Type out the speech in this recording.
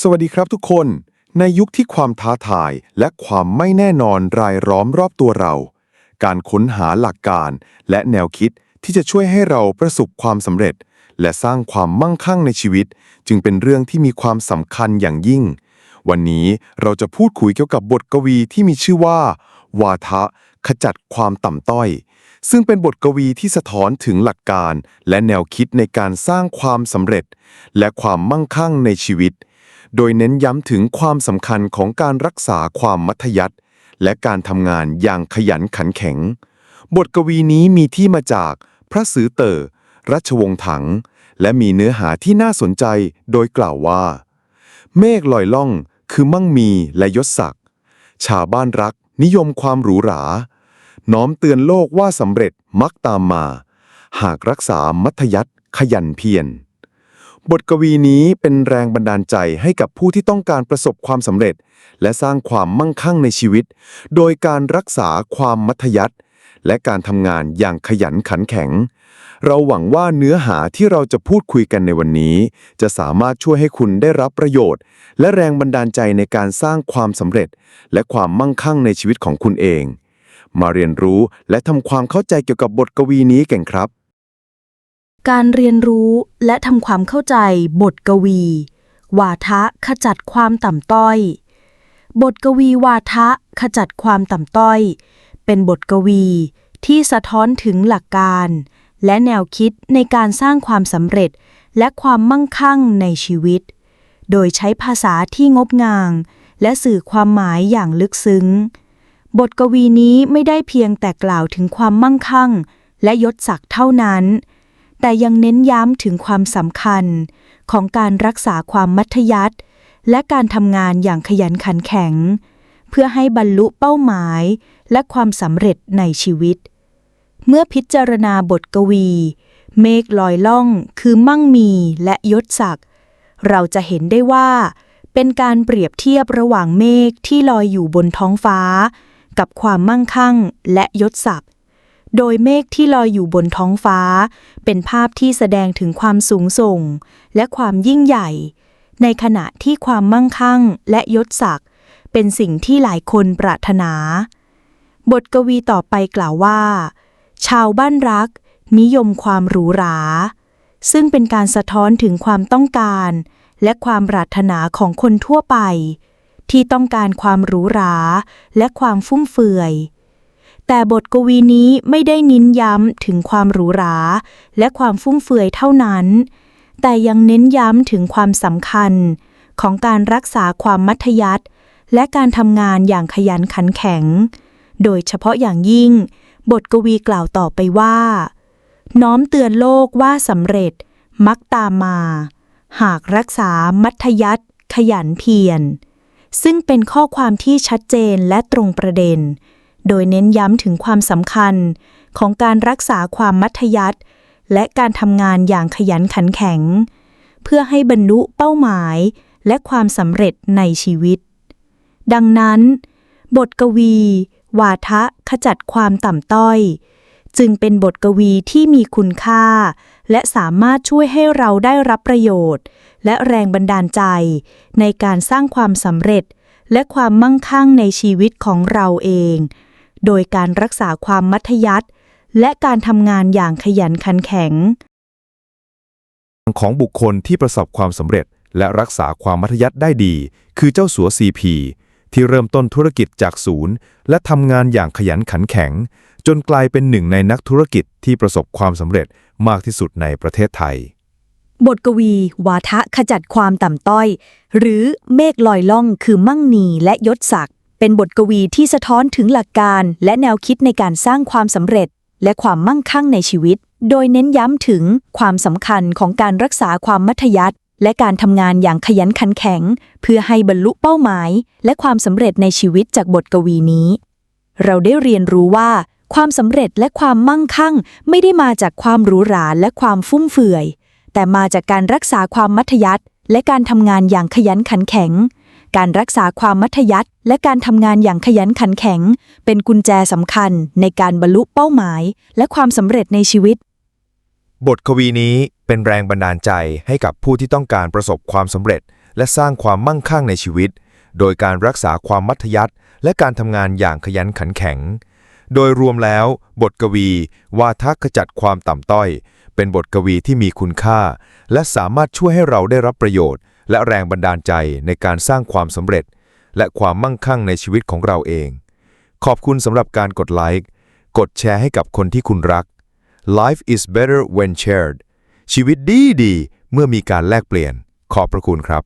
สวัสดีครับทุกคน ในยุคที่ความท้าทายและความไม่แน่นอนรายล้อมรอบตัวเรา การค้นหาหลักการและแนวคิดที่จะช่วยให้เราประสบความสำเร็จ และสร้างความมั่งคั่งในชีวิต จึงเป็นเรื่องที่มีความสำคัญอย่างยิ่ง วันนี้เราจะพูดคุยเกี่ยวกับบทกวีที่มีชื่อว่า วาทะ ขจัดความต่ำต้อย ซึ่งเป็นบทกวีที่สะท้อนถึงหลักการ และแนวคิดในการสร้างความสำเร็จ และความมั่งคั่งในชีวิต โดยเน้นย้ำถึงความสำคัญของการรักษาความมัธยัติและการทำงานอย่างขยันขันแข็ง บทกวีนี้มีที่มาจากพระสือเตอร์รัชวงศ์ถัง และมีเนื้อหาที่น่าสนใจโดยกล่าวว่า เมฆลอยล่องคือมั่งมีและยศศักดิ์ชาวบ้านรักนิยมความหรูหรา น้อมเตือนโลกว่าสำเร็จมักตามมา หากรักษามัธยัติขยันเพียร บทกวีนี้เป็นแรงบันดาลใจให้กับผู้ที่ต้องการประสบความสำเร็จ และสร้างความมั่งคั่งในชีวิต โดยการรักษาความมัธยัติและการทำงานอย่างขยันขันแข็ง เราหวังว่าเนื้อหาที่เราจะพูดคุยกันในวันนี้ จะสามารถช่วยให้คุณได้รับประโยชน์ และแรงบันดาลใจในการสร้างความสำเร็จ และความมั่งคั่งในชีวิตของคุณเอง มาเรียนรู้และทำความเข้าใจเกี่ยวกับบทกวีนี้กันครับ การเรียนรู้และทำความเข้าใจบทกวี วาทะขจัดความต่ำต้อย บทกวีวาทะขจัดความต่ำต้อย เป็นบทกวีที่สะท้อนถึงหลักการ และแนวคิดในการสร้างความสำเร็จและความมั่งคั่งในชีวิต โดยใช้ภาษาที่งบงามและสื่อความหมายอย่างลึกซึ้ง บทกวีนี้ไม่ได้เพียงแต่กล่าวถึงความมั่งคั่ง และยศศักดิ์เท่านั้น แต่ยังเน้นย้ำถึงความสำคัญของการรักษาความมัธยัติและการทำงานอย่างขยันขันแข็ง เพื่อให้บรรลุเป้าหมายและความสำเร็จในชีวิต เมื่อพิจารณาบทกวี เมฆลอยล่องคือมั่งมีและยศศักดิ์เราจะเห็นได้ว่า เป็นการเปรียบเทียบระหว่างเมฆที่ลอยอยู่บนท้องฟ้า กับความมั่งคั่งและยศศักดิ์ โดยเมฆที่ลอยอยู่บนท้องฟ้า เป็นภาพที่แสดงถึงความสูงส่ง และความยิ่งใหญ่ ในขณะที่ความมั่งคั่งและยศศักดิ์เป็นสิ่งที่หลายคนปรารถนา บทกวีต่อไปกล่าวว่า ชาวบ้านรัก นิยมความหรูหรา ซึ่งเป็นการสะท้อนถึงความต้องการ และความปรารถนาของคนทั่วไป ที่ต้องการความหรูหรา และความฟุ่มเฟือย แต่บทกวีนี้ไม่ได้นิ้นย้ำถึงความหรูหรา และความฟุ่มเฟือยเท่านั้น แต่ยังเน้นย้ำถึงความสำคัญ ของการรักษาความมัธยัติและการทำงานอย่างขยันขันแข็ง โดยเฉพาะอย่างยิ่ง บทกวีกล่าวต่อไปว่า น้อมเตือนโลกว่าสำเร็จมักตามมา หากรักษามัธยัติขยันเพียรซึ่งเป็นข้อความที่ชัดเจนและตรงประเด็น โดยเน้นย้ำถึงความสำคัญของการรักษาความมัธยัติและการทำงานอย่างขยันขันแข็ง เพื่อให้บรรลุเป้าหมายและความสำเร็จในชีวิต ดังนั้น บทกวี วาทะขจัดความต่ำต้อย จึงเป็นบทกวีที่มีคุณค่า และสามารถช่วยให้เราได้รับประโยชน์ และแรงบันดาลใจ ในการสร้างความสำเร็จและความมั่งคั่งในชีวิตของเราเอง โดยการรักษาความมัธยัติและการทำงานอย่างขยันขันแข็ง ของบุคคลที่ประสบความสำเร็จ และรักษาความมัธยัติได้ดี คือเจ้าสัว CP ที่เริ่มต้นธุรกิจจากศูนย์ และทำงานอย่างขยันขันแข็ง จนกลายเป็นหนึ่งในนักธุรกิจที่ประสบความสำเร็จมากที่สุดในประเทศไทย บทกวี วาทะขจัดความต่ำต้อย หรือเมฆลอยล่องคือมั่งมีและยศศักดิ์ เป็นบทกวีที่สะท้อนถึงหลักการและแนวคิดในการสร้างความสำเร็จ และความมั่งคั่งในชีวิต โดยเน้นย้ำถึงความสำคัญของการรักษาความมัธยัติและการทำงานอย่างขยันขันแข็ง เพื่อให้บรรลุเป้าหมาย และความสำเร็จในชีวิตจากบทกวีนี้ เราได้เรียนรู้ว่า ความสำเร็จและความมั่งคั่ง ไม่ได้มาจากความหรูหราและความฟุ่มเฟือย แต่มาจากการรักษาความมัธยัติและการทำงานอย่างขยันขันแข็ง การรักษาความมัธยัติและการทำงานอย่างขยันขันแข็ง เป็นกุญแจสำคัญในการบรรลุเป้าหมาย และความสำเร็จในชีวิต บทกวีนี้เป็นแรงบันดาลใจให้กับผู้ที่ต้องการประสบความสำเร็จ และสร้างความมั่งคั่งในชีวิต โดยการรักษาความมัธยัติและการทำงานอย่างขยันขันแข็ง โดยรวมแล้ว บทกวี ว่าทักขจัดความต่ำต้อย เป็นบทกวีที่มีคุณค่า และสามารถช่วยให้เราได้รับประโยชน์ และแรงบันดาลใจในการสร้างความสำเร็จ และความมั่งคั่งในชีวิตของเราเอง ขอบคุณสำหรับการกดไลค์ กดแชร์ให้กับคนที่คุณรัก Life is better when shared ชีวิตดีดีเมื่อมีการแลกเปลี่ยน ขอบพระคุณครับ